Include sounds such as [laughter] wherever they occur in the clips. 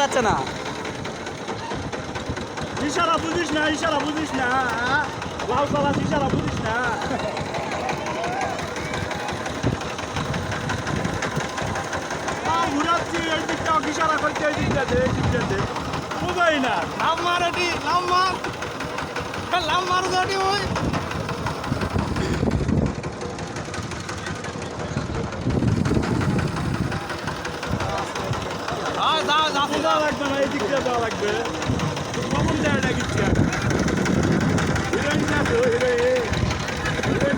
পারছে না। ইশারা বুঝিস না, ইশারা বুঝিস না? লাল সালাস ইশারা বুঝিস না। ঘুরাচ্ছি করছে মার এটি লাভ মার। ওই হ্যাঁ যা যা দেওয়া লাগবে না, এই দিকটা দেওয়া লাগবে। কখন দেয় না কিচ্ছু আর হিরোইন তো হিরোইন হিরোইন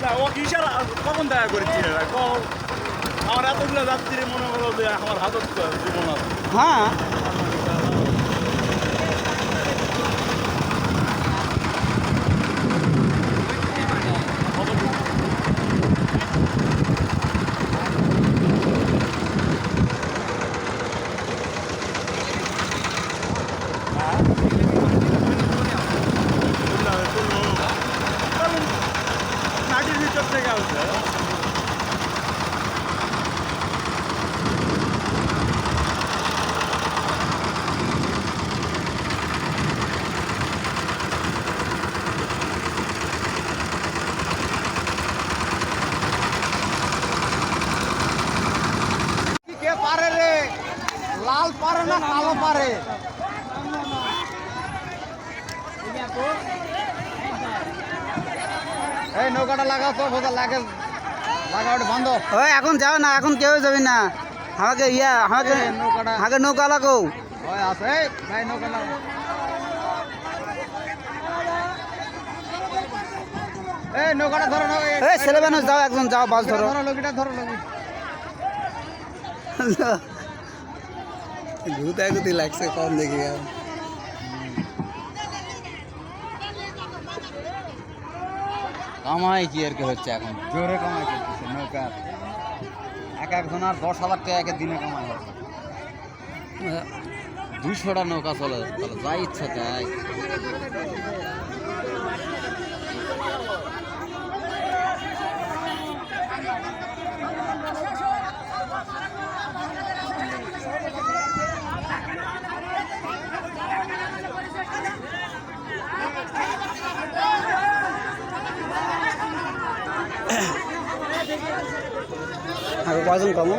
চালা ও কি কখন দেখা করেছি আমার এতগুলো যাত্রী মনে হলো যে আমার হাতত জীবন আছে। হ্যাঁ। নাটির ভিতর থেকে আসছে পারে রে? লাল পারে না কালো পারে? এই নৌকাটা লাগাও তো লাগে। লাগাও বন্ধ। ওই এখন যাও না এখন কেউ যাবি না। আমাকে ইয়া আমাকে নৌকাটা আমাকে নৌকা লাগাও। ওই আছে ভাই নৌকা লাগাও। এই নৌকাটা ধরো নৌকা। এই ছেলে মানুষ যাও একজন যাও বাস ধরো। ধরো ধরো লগি। [laughs] ঘুতে ঘুতি লাগছে কম দেখি। কামাই কি আর কি হচ্ছে এখন? জোরে কামাই করতেছে নৌকা। এক একজন আর দশ হাজার টাকা একের দিনে কামাই হচ্ছে দুশোটা নৌকা চলে তাহলে যা ইচ্ছা তাই। আগে কয়জন কম